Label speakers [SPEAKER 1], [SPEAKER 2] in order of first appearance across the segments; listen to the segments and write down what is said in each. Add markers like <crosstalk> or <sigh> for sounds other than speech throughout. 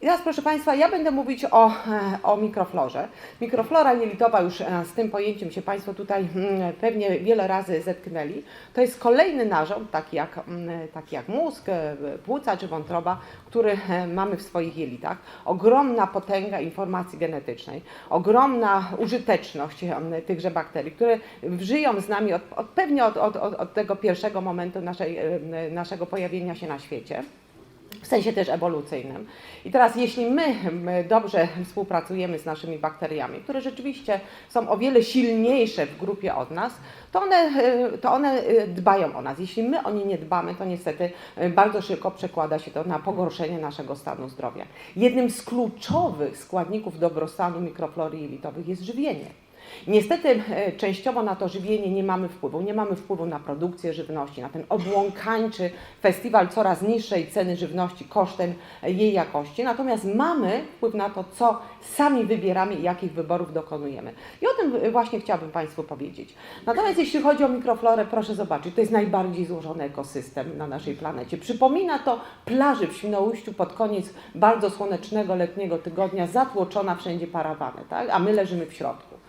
[SPEAKER 1] I teraz, proszę Państwa, ja będę mówić o, e, o mikroflorze. Mikroflora jelitowa, już e, z tym pojęciem się Państwo tutaj mm, pewnie wiele razy zetknęli. To jest kolejny narząd, taki jak, mm, taki jak mózg, e, płuca czy wątroba, który mamy w swoich jelitach. Ogromna potęga informacji genetycznej, ogromna użyteczność tychże bakterii, które żyją z nami od, od, pewnie od, od, od tego pierwszego momentu naszej, naszego pojawienia się na świecie w sensie też ewolucyjnym. I teraz, jeśli my, dobrze współpracujemy z naszymi bakteriami, które rzeczywiście są o wiele silniejsze w grupie od nas, to one, e, to one e, dbają o nas. Jeśli my o nie nie dbamy, to niestety e, bardzo szybko przekłada się to na pogorszenie naszego stanu zdrowia. Jednym z kluczowych składników dobrostanu mikroflory jelitowych jest żywienie. Niestety e, częściowo na to żywienie nie mamy wpływu. Nie mamy wpływu na produkcję żywności, na ten obłąkańczy festiwal coraz niższej ceny żywności kosztem e, jej jakości. Natomiast mamy wpływ na to, co sami wybieramy i jakich wyborów dokonujemy. I o tym e, właśnie chciałabym Państwu powiedzieć. Natomiast jeśli chodzi o mikroflorę, proszę zobaczyć, to jest najbardziej złożony ekosystem na naszej planecie. Przypomina to plaży w Świnoujściu pod koniec bardzo słonecznego letniego tygodnia, zatłoczona wszędzie parawany, tak? a my leżymy w środku.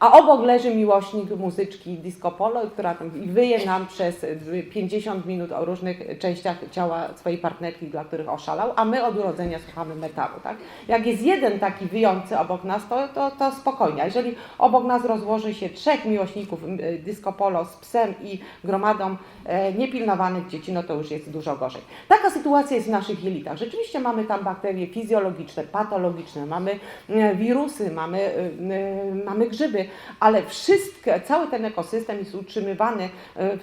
[SPEAKER 1] A obok leży miłośnik muzyczki disco polo, która tam wyje nam przez y, 50 minut o różnych częściach ciała swojej partnerki, dla których oszalał, a my od urodzenia słuchamy metalu. Tak? Jak jest jeden taki wyjący obok nas, to, to, to spokojnie. A jeżeli obok nas rozłoży się trzech miłośników y, disco polo z psem i gromadą e, niepilnowanych dzieci, no to już jest dużo gorzej. Taka sytuacja jest w naszych jelitach. Rzeczywiście mamy tam bakterie fizjologiczne, patologiczne, mamy e, wirusy, mamy, e, e, mamy grzyby, ale cały ten ekosystem jest utrzymywany e, w,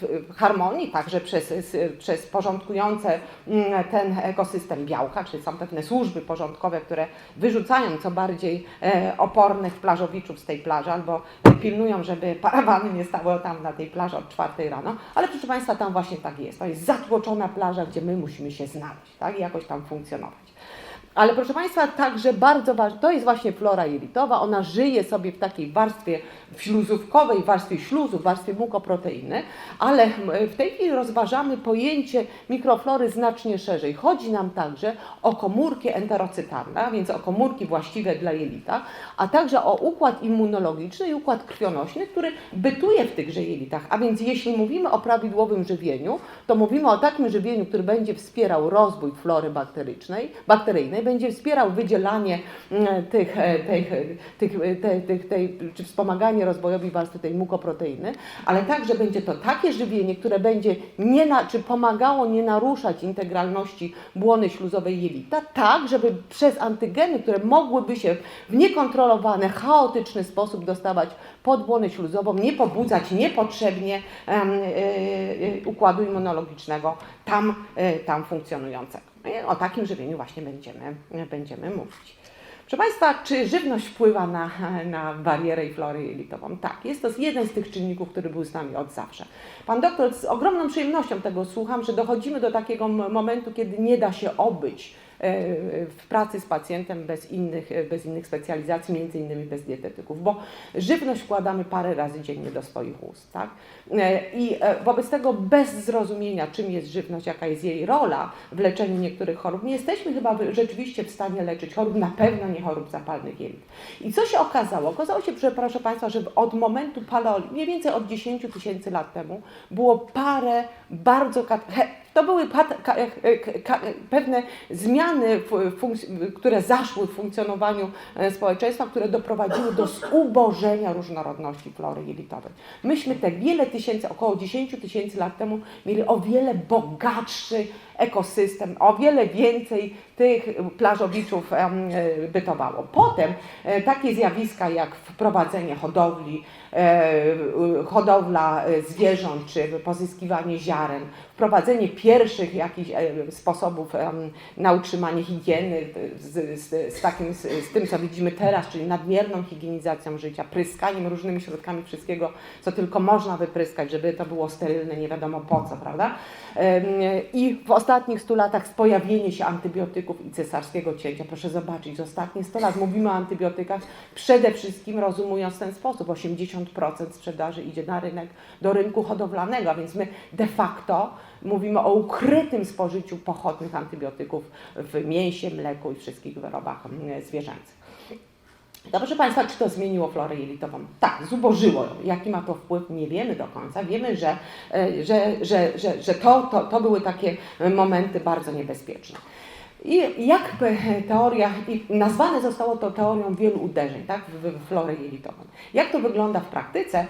[SPEAKER 1] w, harmonii, także przez, przez porządkujące mm, ten ekosystem białka, czyli są pewne służby porządkowe, które wyrzucają co bardziej e, opornych plażowiczów z tej plaży, albo pilnują, żeby parawany nie stały tam na tej plaży od czwartej rano, ale proszę Państwa, tam właśnie tak jest. To jest zatłoczona plaża, gdzie my musimy się znaleźć, tak, i jakoś tam funkcjonować. Ale proszę Państwa, także bardzo ważne, to jest właśnie flora jelitowa, ona żyje sobie w takiej warstwie śluzówkowej, warstwie śluzów, warstwie mukoproteiny, ale w tej chwili rozważamy pojęcie mikroflory znacznie szerzej. Chodzi nam także o komórki enterocytarne, a więc o komórki właściwe dla jelita, a także o układ immunologiczny i układ krwionośny, który bytuje w tychże jelitach. A więc jeśli mówimy o prawidłowym żywieniu, to mówimy o takim żywieniu, który będzie wspierał rozwój flory bakterycznej, bakteryjnej, będzie wspierał wydzielanie mm, tych, e, tych, e, tych, e, te- tych, tej, czy wspomaganie rozwojowi warstwy tej mukoproteiny, ale także będzie to takie żywienie, które będzie nie na, czy pomagało nie naruszać integralności błony śluzowej jelita, tak, żeby przez antygeny, które mogłyby się w niekontrolowany, chaotyczny sposób dostawać pod błonę śluzową, nie pobudzać niepotrzebnie em, e, e, układu immunologicznego tam, e, tam funkcjonującego. O takim żywieniu właśnie będziemy, będziemy mówić. Proszę Państwa, czy żywność wpływa na, na barierę i florę jelitową? Tak, jest to jeden z tych czynników, który był z nami od zawsze. Pan doktor, z ogromną przyjemnością tego słucham, że dochodzimy do takiego momentu, kiedy nie da się obyć w pracy z pacjentem bez innych, e, bez innych specjalizacji, między innymi bez dietetyków, bo żywność wkładamy parę razy dziennie do swoich ust, tak? E, I e, wobec tego bez zrozumienia, czym jest żywność, jaka jest jej rola w leczeniu niektórych chorób, nie jesteśmy chyba rzeczywiście w stanie leczyć chorób, na pewno nie chorób zapalnych jelit. I co się okazało? Okazało się, że, proszę Państwa, że od momentu paleolitów, mniej więcej od 10 tysięcy lat temu, było parę bardzo to były e, ka- ka- pewne zmiany, które zaszły w funkcjonowaniu e, społeczeństwa, które doprowadziły do zubożenia różnorodności flory jelitowej. Myśmy te wiele tysięcy, około 10 tysięcy lat temu mieli o wiele bogatszy ekosystem, o wiele więcej tych plażowiczów e, bytowało. Potem e, takie zjawiska jak wprowadzenie hodowli, e, hodowla zwierząt czy pozyskiwanie ziaren, wprowadzenie pierwszych jakichś sposobów na utrzymanie higieny z, z, z, takim, z, z tym, co widzimy teraz, czyli nadmierną higienizacją życia, pryskaniem różnymi środkami wszystkiego, co tylko można wypryskać, żeby to było sterylne, nie wiadomo po co, prawda? I w ostatnim ostatnich 100 latach pojawienie się antybiotyków i cesarskiego cięcia. Proszę zobaczyć, ostatnie 100 lat mówimy o antybiotykach przede wszystkim rozumując w ten sposób. 80% sprzedaży idzie na rynek, do rynku hodowlanego, a więc my de facto mówimy o ukrytym spożyciu pochodnych antybiotyków w mięsie, mleku i wszystkich wyrobach mm, zwierzęcych. No proszę Państwa, czy to zmieniło florę jelitową? Tak, zubożyło ją. Jaki ma to wpływ, nie wiemy do końca. Wiemy, że, e, że, że, że, że to, to, to były takie momenty bardzo niebezpieczne. I jak teoria, i nazwane zostało to teorią wielu uderzeń tak, w florę jelitową. Jak to wygląda w praktyce?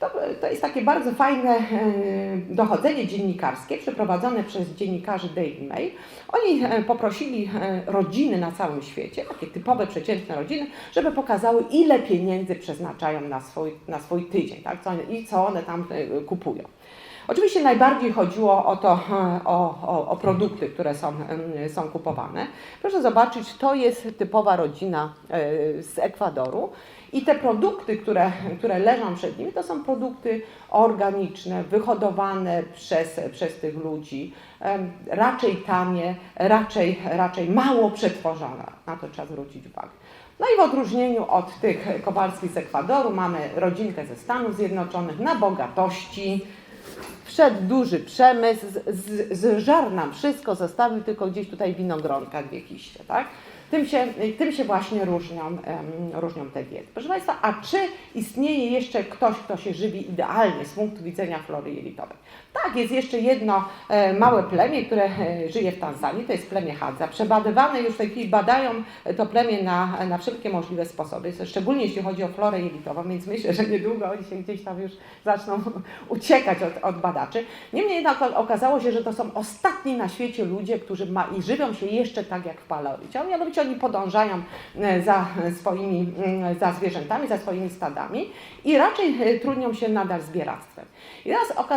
[SPEAKER 1] To, to jest takie bardzo fajne e, dochodzenie dziennikarskie przeprowadzone przez dziennikarzy Daily Mail. Oni e, poprosili e, rodziny na całym świecie, takie typowe, przeciętne rodziny, żeby pokazały, ile pieniędzy przeznaczają na swój, na swój tydzień tak, co, i co one tam kupują. Oczywiście najbardziej chodziło o to, e, o, o, o produkty, które są, em, są kupowane. Proszę zobaczyć, to jest typowa rodzina e, z Ekwadoru i te produkty, które, które leżą przed nimi, to są produkty organiczne, wyhodowane przez, przez tych ludzi, raczej tanie, raczej, raczej mało przetworzone. Na to trzeba zwrócić uwagę. No i w odróżnieniu od tych Kowalskich z Ekwadoru mamy rodzinkę ze Stanów Zjednoczonych na bogatości, Wszedł duży przemysł, z, zżarł nam wszystko, zostawił tylko gdzieś tutaj winogronka, dwie kiście, tak? Tym się, tym się właśnie różnią, różnią te diety. Proszę Państwa, a czy istnieje jeszcze ktoś, kto się żywi idealnie z punktu widzenia flory jelitowej? Tak, jest jeszcze jedno e, małe plemię, które e, żyje w Tanzanii, to jest plemię Hadza. Przebadywane już w tej chwili badają to plemię na, na wszelkie możliwe sposoby, szczególnie jeśli chodzi o florę jelitową, więc myślę, że niedługo oni się gdzieś tam już zaczną <laughs> uciekać od, od badaczy. Niemniej jednak okazało się, że to są ostatni na świecie ludzie, którzy ma, i żywią się jeszcze tak jak w paleolicie. A Mianowicie oni podążają e, za swoimi, mm, za zwierzętami, za swoimi stadami i raczej e, trudnią się nadal zbieractwem. I teraz,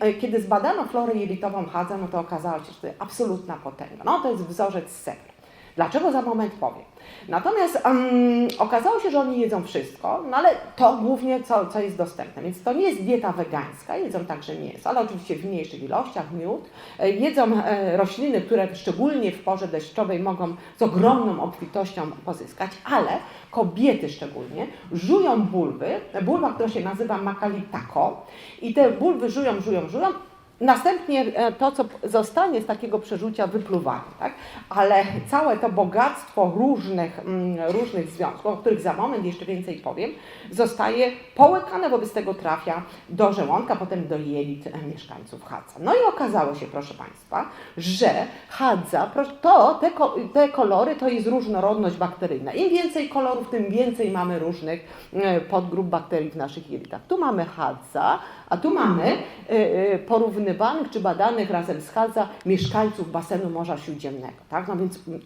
[SPEAKER 1] e, kiedy zbadano florę jelitową Hadza, no to okazało się, że to jest absolutna potęga. No to jest wzorzec Sevr. Dlaczego za moment powiem? Natomiast um, okazało się, że oni jedzą wszystko, no ale to głównie co, co jest dostępne. Więc to nie jest dieta wegańska, jedzą także mięso, ale oczywiście w mniejszych ilościach, miód. E, Jedzą e, rośliny, które szczególnie w porze deszczowej mogą z ogromną obfitością pozyskać, ale kobiety szczególnie żują bulwy, bulwa, która się nazywa makalitako i te bulwy żują, żują, żują Następnie e, to, co zostanie z takiego przerzucia, wypluwanie, tak? ale całe to bogactwo różnych, mm, różnych związków, o których za moment jeszcze więcej powiem, zostaje połykane, wobec tego trafia do żołądka, potem do jelit e, mieszkańców Hadza. No i okazało się, proszę Państwa, że Hadza, to, te, te kolory to jest różnorodność bakteryjna. Im więcej kolorów, tym więcej mamy różnych e, podgrup bakterii w naszych jelitach. Tu mamy Hadza, a tu mamy e, e, porównywanych czy badanych razem z Hadza mieszkańców basenu Morza Śródziemnego. Tak? No więc mm,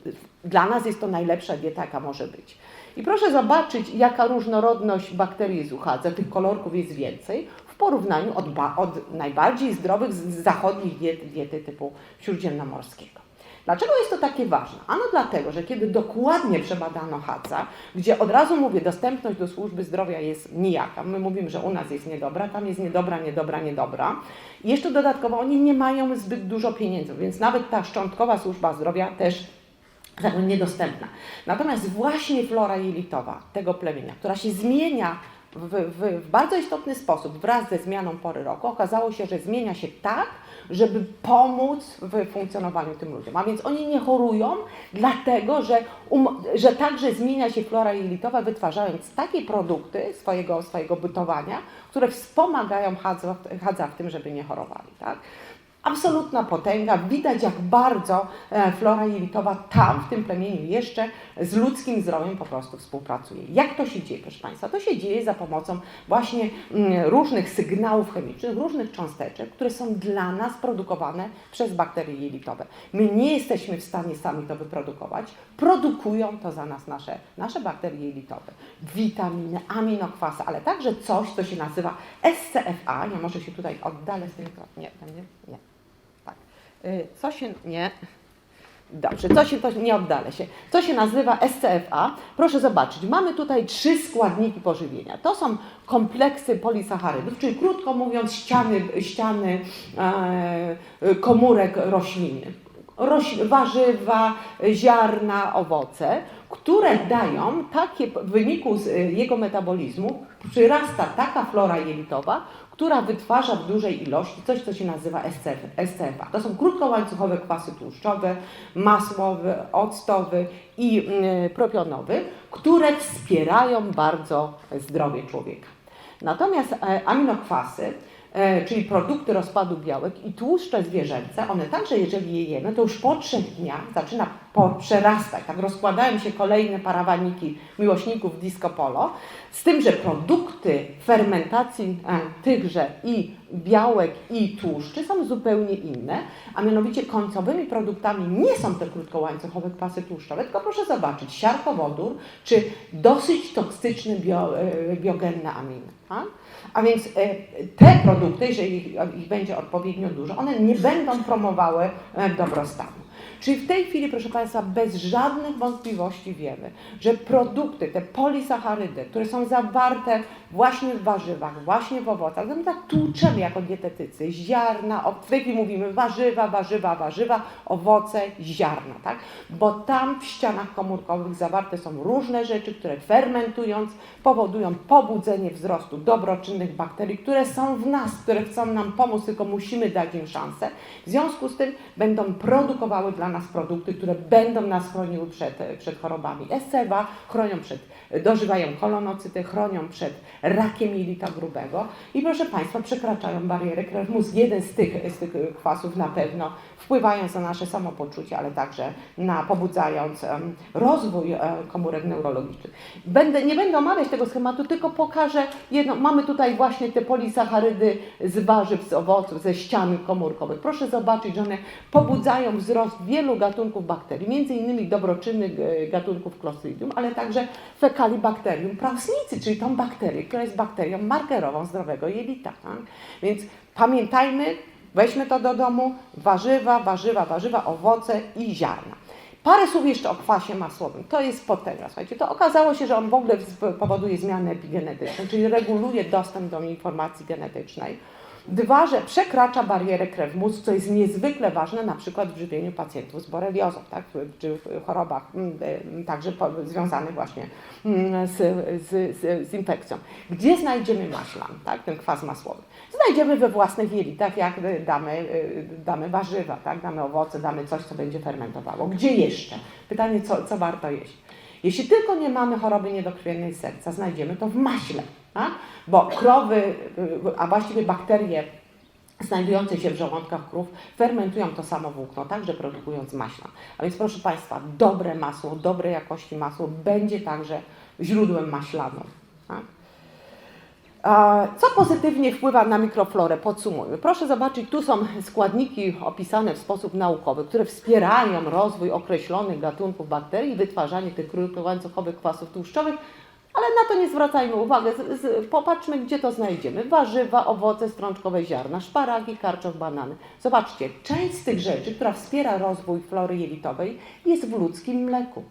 [SPEAKER 1] dla nas jest to najlepsza dieta, jaka może być. I proszę zobaczyć, jaka różnorodność bakterii jest u Hadza. Tych kolorków jest więcej w porównaniu od, od najbardziej zdrowych z zachodnich diet, diety typu śródziemnomorskiego. Dlaczego jest to takie ważne? Ano dlatego, że kiedy dokładnie przebadano Hadza, gdzie od razu mówię, dostępność do służby zdrowia jest nijaka. My mówimy, że u nas jest niedobra, tam jest niedobra, niedobra, niedobra. I jeszcze dodatkowo oni nie mają zbyt dużo pieniędzy, więc nawet ta szczątkowa służba zdrowia też jakby niedostępna. Natomiast właśnie flora jelitowa tego plemienia, która się zmienia w, w, w bardzo istotny sposób wraz ze zmianą pory roku, okazało się, że zmienia się tak, żeby pomóc w funkcjonowaniu tym ludziom. A więc oni nie chorują, dlatego że, um, że także zmienia się flora jelitowa, wytwarzając takie produkty swojego, swojego bytowania, które wspomagają hadza, hadza w tym, żeby nie chorowali. Tak? Absolutna potęga. Widać, jak bardzo e, flora jelitowa tam, w tym plemieniu jeszcze z ludzkim zdrowiem po prostu współpracuje. Jak to się dzieje, proszę Państwa? To się dzieje za pomocą właśnie mm, różnych sygnałów chemicznych, różnych cząsteczek, które są dla nas produkowane przez bakterie jelitowe. My nie jesteśmy w stanie sami to wyprodukować. Produkują to za nas nasze, nasze bakterie jelitowe. Witaminy, aminokwasy, ale także coś, co się nazywa SCFA. Ja może się tutaj oddalę z tym. Nie, nie, nie. Y, Co się. Nie. Dobrze, co się to nie oddalę się. Co się nazywa SCFA? Proszę zobaczyć, mamy tutaj trzy składniki pożywienia. To są kompleksy polisacharydów, czyli krótko mówiąc ściany, ściany e, komórek rośliny. roś- warzywa, ziarna, owoce, które dają takie, w wyniku y, jego metabolizmu przyrasta taka flora jelitowa, która wytwarza w dużej ilości coś, co się nazywa SCF, SCFA. To są krótkołańcuchowe kwasy tłuszczowe, masłowy, octowy i y, propionowy, które wspierają bardzo zdrowie człowieka. Natomiast e, aminokwasy, czyli produkty rozpadu białek i tłuszcze zwierzęce, one także jeżeli je jemy, to już po trzech dniach zaczyna przerastać, tak rozkładają się kolejne parawaniki miłośników disco polo, z tym, że produkty fermentacji e, tychże i białek i tłuszczy są zupełnie inne, a mianowicie końcowymi produktami nie są te krótkołańcuchowe kwasy tłuszczowe, tylko proszę zobaczyć, siarkowodór czy dosyć toksyczne bio, e, biogenne aminy. A więc e, te produkty, jeżeli ich, ich będzie odpowiednio dużo, one nie będą promowały e, dobrostanu. Czyli w tej chwili, proszę Państwa, bez żadnych wątpliwości wiemy, że produkty, te polisacharydy, które są zawarte właśnie w warzywach, właśnie w owocach, my tak tłuczemy jako dietetycy, ziarna, o- w tej chwili mówimy warzywa, warzywa, warzywa, owoce, ziarna, tak? Bo tam w ścianach komórkowych zawarte są różne rzeczy, które fermentując powodują pobudzenie wzrostu dobroczynnych bakterii, które są w nas, które chcą nam pomóc, tylko musimy dać im szansę. W związku z tym będą produkowały dla nas produkty, które będą nas chroniły przed, przed chorobami. SCBA chronią przed, dożywają kolonocyty, chronią przed rakiem jelita grubego i proszę Państwa, przekraczają barierę krew mózg. Jeden z tych, z tych kwasów na pewno wpływając na nasze samopoczucie, ale także na pobudzając rozwój e, komórek neurologicznych. Będę, nie będę omawiać tego schematu, tylko pokażę jedno. Mamy tutaj właśnie te polisacharydy z warzyw, z owoców, ze ścian komórkowych. Proszę zobaczyć, że one pobudzają wzrost wielu gatunków bakterii, między innymi dobroczynnych e, gatunków Clostridium, ale także Fecalibacterium prausnicy, czyli tą bakterię, która jest bakterią markerową zdrowego jelita. Tak? Więc pamiętajmy, weźmy to do domu, warzywa, warzywa, warzywa, owoce i ziarna. Parę słów jeszcze o kwasie masłowym. To jest potęga. Słuchajcie, to okazało się, że on w ogóle powoduje zmiany epigenetyczne, czyli reguluje dostęp do informacji genetycznej. Dwa, że przekracza barierę krew-mózg, co jest niezwykle ważne na przykład w żywieniu pacjentów z boreliozą, tak? czy w chorobach mm, e, także związanych właśnie mm, z, z, z, z infekcją. Gdzie znajdziemy maślan, tak? ten kwas masłowy? Znajdziemy we własnych jelitach, jak y, damy, y, damy warzywa, tak? damy owoce, damy coś, co będzie fermentowało. Gdzie jeszcze? Pytanie, co, co warto jeść? Jeśli tylko nie mamy choroby niedokrwiennej serca, znajdziemy to w maśle, tak? bo krowy, y, a właściwie bakterie znajdujące się w żołądkach krów fermentują to samo włókno, także produkując maślan. A więc proszę Państwa, dobre masło, dobrej jakości masło będzie także źródłem maślaną. Tak? Co pozytywnie wpływa na mikroflorę? Podsumujmy. Proszę zobaczyć, tu są składniki opisane w sposób naukowy, które wspierają rozwój określonych gatunków bakterii i wytwarzanie tych krótkołańcuchowych kwasów tłuszczowych, ale na to nie zwracajmy uwagi. Z, z, popatrzmy, gdzie to znajdziemy. Warzywa, owoce, strączkowe ziarna, szparagi, karczoch, banany. Zobaczcie, część z tych rzeczy, która wspiera rozwój flory jelitowej, jest w ludzkim mleku.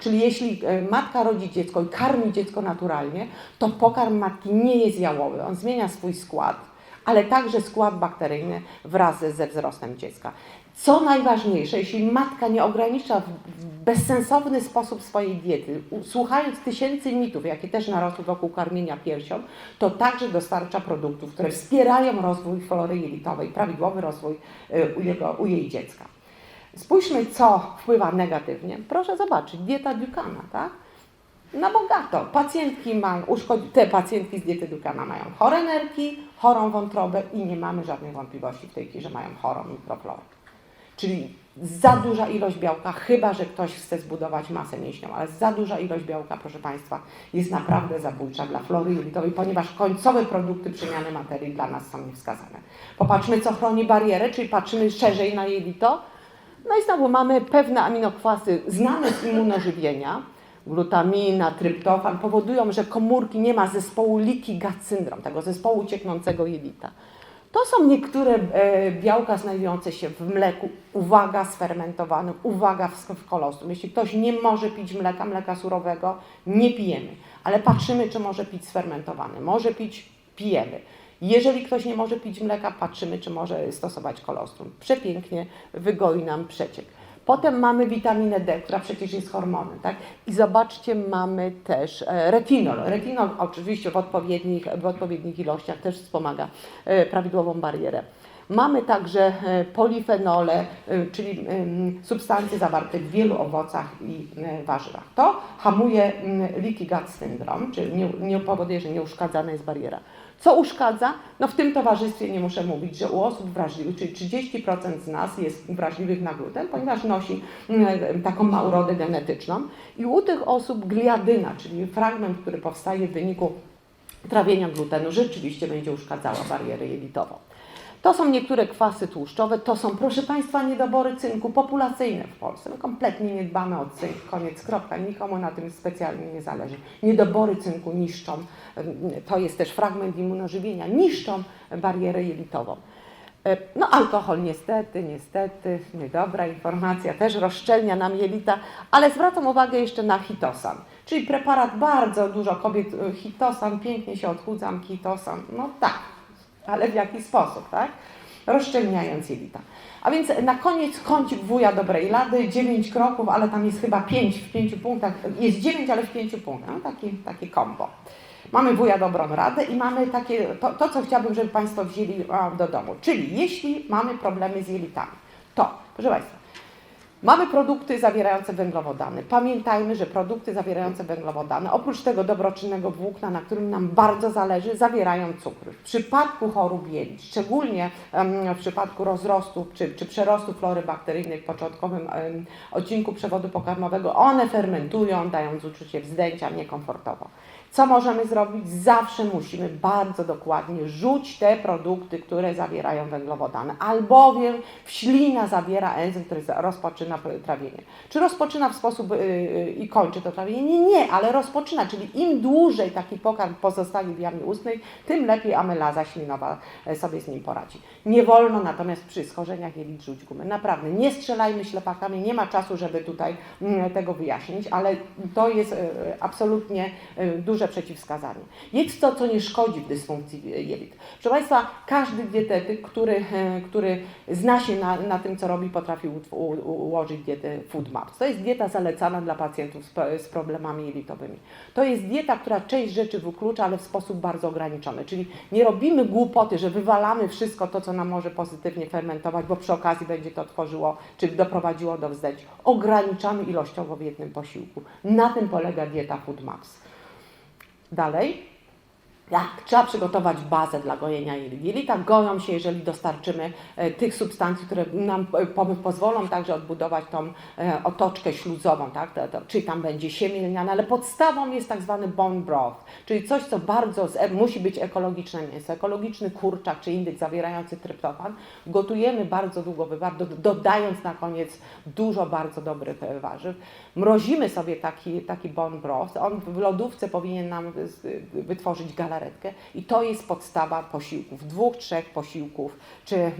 [SPEAKER 1] Czyli jeśli e, matka rodzi dziecko i karmi dziecko naturalnie, to pokarm matki nie jest jałowy. On zmienia swój skład, ale także skład bakteryjny wraz ze wzrostem dziecka. Co najważniejsze, jeśli matka nie ogranicza w bezsensowny sposób swojej diety, słuchając tysięcy mitów, jakie też narosły wokół karmienia piersią, to także dostarcza produktów, które wspierają rozwój flory jelitowej, prawidłowy rozwój y, u, jego, u jej dziecka. Spójrzmy, co wpływa negatywnie. Proszę zobaczyć, dieta Ducana, tak? Na bogato. Pacjentki mają, te pacjentki z diety Ducana mają chore nerki, chorą wątrobę i nie mamy żadnych wątpliwości w tej chwili, że mają chorą mikroflorę. Czyli za duża ilość białka, chyba że ktoś chce zbudować masę mięśniową, ale za duża ilość białka, proszę Państwa, jest naprawdę zabójcza dla flory jelitowej, ponieważ końcowe produkty przemiany materii dla nas są niewskazane. Popatrzmy, co chroni barierę, czyli patrzymy szerzej na jelito. No i znowu mamy pewne aminokwasy znane z immunożywienia, glutamina, tryptofan, powodują, że komórki nie ma zespołu leaky gut syndrome, tego zespołu cieknącego jelita. To są niektóre e, białka znajdujące się w mleku, uwaga, sfermentowanym, uwaga w, w kolostrum. Jeśli ktoś nie może pić mleka, mleka surowego, nie pijemy, ale patrzymy, czy może pić sfermentowany. Może pić, pijemy. Jeżeli ktoś nie może pić mleka, patrzymy, czy może stosować kolostrum. Przepięknie wygoi nam przeciek. Potem mamy witaminę D, która przecież jest hormonem, tak? I zobaczcie, mamy też e, retinol. Retinol oczywiście w odpowiednich, w odpowiednich ilościach też wspomaga e, prawidłową barierę. Mamy także e, polifenole, czyli substancje zawarte w wielu owocach i warzywach. To hamuje leaky gut syndrome, czyli nie, nie powoduje, że nie uszkadzana jest bariera. Co uszkadza? No w tym towarzystwie nie muszę mówić, że u osób wrażliwych, czyli 30% z nas jest wrażliwych na gluten, ponieważ nosi mm, taką ma urodę genetyczną. I u tych osób gliadyna, czyli fragment, który powstaje w wyniku trawienia glutenu, rzeczywiście będzie uszkadzała barierę jelitową. To są niektóre kwasy tłuszczowe, to są, proszę Państwa, niedobory cynku populacyjne w Polsce. My kompletnie nie dbamy o cynk, koniec, kropka, nikomu na tym specjalnie nie zależy. Niedobory cynku niszczą, to jest też fragment immunożywienia, niszczą barierę jelitową. E, No alkohol niestety, niestety, niedobra informacja, też rozszczelnia nam jelita, ale zwracam uwagę jeszcze na hitosan, czyli preparat bardzo dużo kobiet, e, hitosan, pięknie się odchudzam, hitosan, no tak, ale w jaki sposób, tak? Rozszczelniając jelita. A więc na koniec kącik wuja dobrej lady, 9 kroków, ale tam jest chyba 5 w 5 punktach, jest 9, ale w 5 punktach, no, taki, takie kombo. Mamy wuja dobrą radę i mamy takie, to, to co chciałabym, żeby Państwo wzięli do domu. Czyli jeśli mamy problemy z jelitami, to, proszę Państwa, Mamy produkty zawierające węglowodany. Pamiętajmy, że produkty zawierające węglowodany, oprócz tego dobroczynnego włókna, na którym nam bardzo zależy, zawierają cukry. W przypadku chorób jelit, szczególnie w przypadku rozrostu czy, czy przerostu flory bakteryjnej w początkowym odcinku przewodu pokarmowego, one fermentują, dając uczucie wzdęcia, niekomfortowo. Co możemy zrobić? Zawsze musimy bardzo dokładnie rzuć te produkty, które zawierają węglowodany, albowiem ślina zawiera enzym, który rozpoczyna trawienie. Czy rozpoczyna w sposób yy, i kończy to trawienie? Nie, ale rozpoczyna, czyli im dłużej taki pokarm pozostaje w jamie ustnej, tym lepiej amylaza ślinowa e, sobie z nim poradzi. Nie wolno natomiast przy schorzeniach jelit rzuć gumy. Naprawdę, nie strzelajmy ślepakami, nie ma czasu, żeby tutaj mm, tego wyjaśnić, ale to jest e, absolutnie e, duże przeciwwskazanie. Jedz to, co nie szkodzi w dysfunkcji jelit. Proszę Państwa, każdy dietetyk, który, e, który zna się na, na tym, co robi, potrafi u- u- ułożyć dietę Food Maps. To jest dieta zalecana dla pacjentów z, z problemami jelitowymi. To jest dieta, która część rzeczy wyklucza, ale w sposób bardzo ograniczony. Czyli nie robimy głupoty, że wywalamy wszystko to, co nam może pozytywnie fermentować, bo przy okazji będzie to tworzyło, czy doprowadziło do wzdęć. Ograniczamy ilościowo w jednym posiłku. Na tym polega dieta Food Maps. Dalej. Jak trzeba przygotować bazę dla gojenia jelit. Jelita goją się, jeżeli dostarczymy e, tych substancji, które nam e, po- pozwolą także odbudować tą e, otoczkę śluzową, tak? To, to, czyli tam będzie siemię lniane, ale podstawą jest tak zwany bone broth, czyli coś, co bardzo musi być ekologiczne mięso, ekologiczny kurczak czy indyk zawierający tryptofan. Gotujemy bardzo długo, bardzo, dodając na koniec dużo bardzo dobrych warzyw. Mrozimy sobie taki, taki bone broth, on w lodówce powinien nam wytworzyć i to jest podstawa posiłków, dwóch, trzech posiłków, czy y,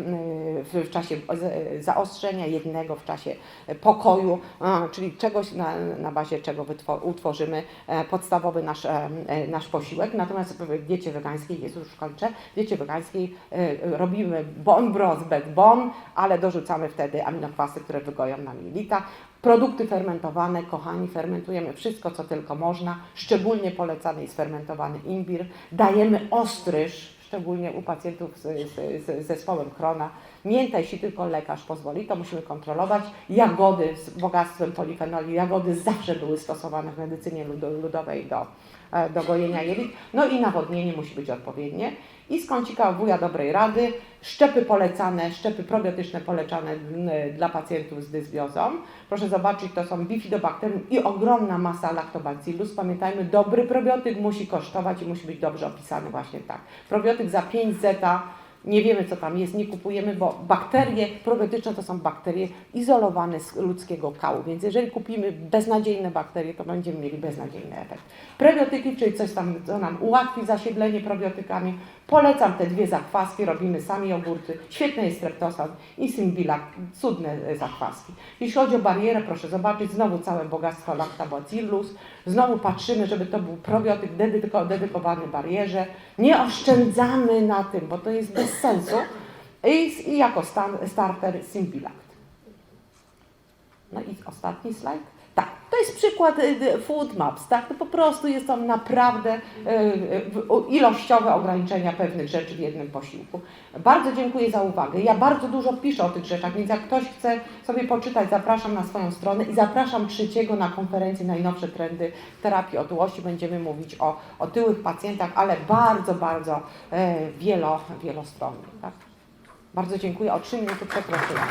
[SPEAKER 1] w, czasie z- zaostrzenia jednego, w czasie pokoju, a, czyli czegoś na, na bazie czego utworzymy e, podstawowy nasz, e, e, nasz posiłek. Natomiast w diecie wegańskiej, jest już kończę, w diecie wegańskiej e, robimy bone broth bez bone, ale dorzucamy wtedy aminokwasy, które wygoją nam jelita. Produkty fermentowane, kochani, fermentujemy wszystko, co tylko można. Szczególnie polecany jest fermentowany imbir. Dajemy ostryż, szczególnie u pacjentów z, z, z zespołem Krona. Mięta, jeśli tylko lekarz pozwoli, to musimy kontrolować. Jagody z bogactwem polifenoli. Jagody zawsze były stosowane w medycynie ludo- ludowej do, e, do gojenia jelit. No i nawodnienie musi być odpowiednie. I z kącika wuja dobrej rady, szczepy polecane, szczepy probiotyczne polecane m, dla pacjentów z dysbiozą. Proszę zobaczyć, to są bifidobakterium i ogromna masa lactobacillus. Pamiętajmy, dobry probiotyk musi kosztować i musi być dobrze opisany właśnie tak. Probiotyk za 5 zeta nie wiemy co tam jest, nie kupujemy, bo bakterie probiotyczne to są bakterie izolowane z ludzkiego kału, więc jeżeli kupimy beznadziejne bakterie, to będziemy mieli beznadziejny efekt. Prebiotyki, czyli coś tam, co nam ułatwi zasiedlenie probiotykami, polecam te dwie zakwaski, robimy sami jogurty, świetny jest streptosan i symbilak, cudne e, zakwaski. Jeśli chodzi o barierę, proszę zobaczyć, znowu całe bogactwo lactobacillus, znowu patrzymy, żeby to był probiotyk dedyko, dedykowany barierze, nie oszczędzamy na tym, bo to jest bez sensu i, i jako stan, starter Symbilakt. No i ostatni slajd. Tak, to jest przykład y, y, food maps, tak? To po prostu jest tam naprawdę y, ilościowe ograniczenia pewnych rzeczy w jednym posiłku. Bardzo dziękuję za uwagę. Ja bardzo dużo piszę o tych rzeczach, więc jak ktoś chce sobie poczytać, zapraszam na swoją stronę i zapraszam trzeciego na konferencję Najnowsze Trendy Terapii Otyłości. Będziemy mówić o otyłych pacjentach, ale bardzo, bardzo e, wielo, wielostronnie. Tak? Bardzo dziękuję. O trzy minuty przeprosiłam.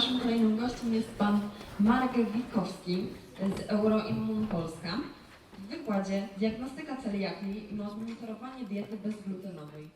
[SPEAKER 2] Naszym kolejnym gościem jest Pan Marek Wikowski z Euroimmun Polska. W wykładzie Diagnostyka celiakii i monitorowanie diety bezglutenowej.